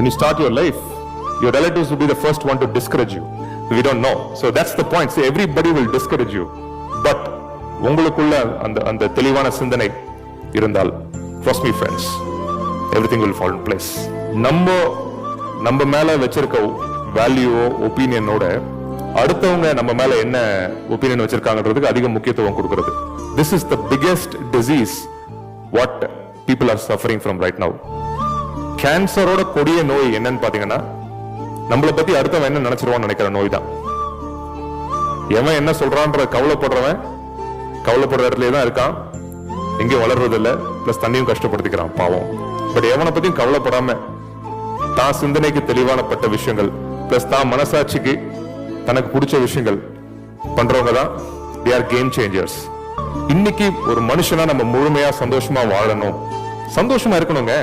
when you start your life, your relatives will be the first one to discourage you. We don't know. So that's the point. See, everybody will discourage you. But உங்களுக்குள்ள அந்த அந்த தெளிவான சிந்தனை இருந்தால் trust me friends everything will fall place நம்ம நம்ம மேல வச்சிருக்க வேல்யூவோ ஒப்பீனியனோட அடுத்தவங்க நம்ம மேல என்ன ஒப்பீனியன் வச்சிருக்காங்கன்றதுக்கு அதிக முக்கியத்துவம் கொடுக்கறது this is the biggest disease what people are suffering from right now கேன்சரோட கொடிய நோய் என்னன்னு பாத்தீங்கன்னா நம்மளை பத்தி அடுத்தவன் என்ன நினைச்சிருவான்னு நினைக்கிற நோய் தான் எவன் என்ன சொல்றான்ற கவலைப்படுறவன் கவலைப்படுற இடத்துலயே தான் இருக்கான். எங்கேயும் வளர்றது இல்ல பிளஸ் தண்ணியும் கஷ்டப்படுத்திக்கிறான் பாவம். பட் எவனை பத்தியும் கவலைப்படாம தான் சிந்தனைக்கு தெளிவானப்பட்ட விஷயங்கள் பிளஸ் தான் மனசாட்சிக்கு தனக்கு பிடிச்ச விஷயங்கள் பண்றவங்க தான். தே ஆர் கேம் சேஞ்சர்ஸ் இன்னைக்கு ஒரு மனுஷனா நம்ம முழுமையா சந்தோஷமா வாழணும். சந்தோஷமா இருக்கணுங்க.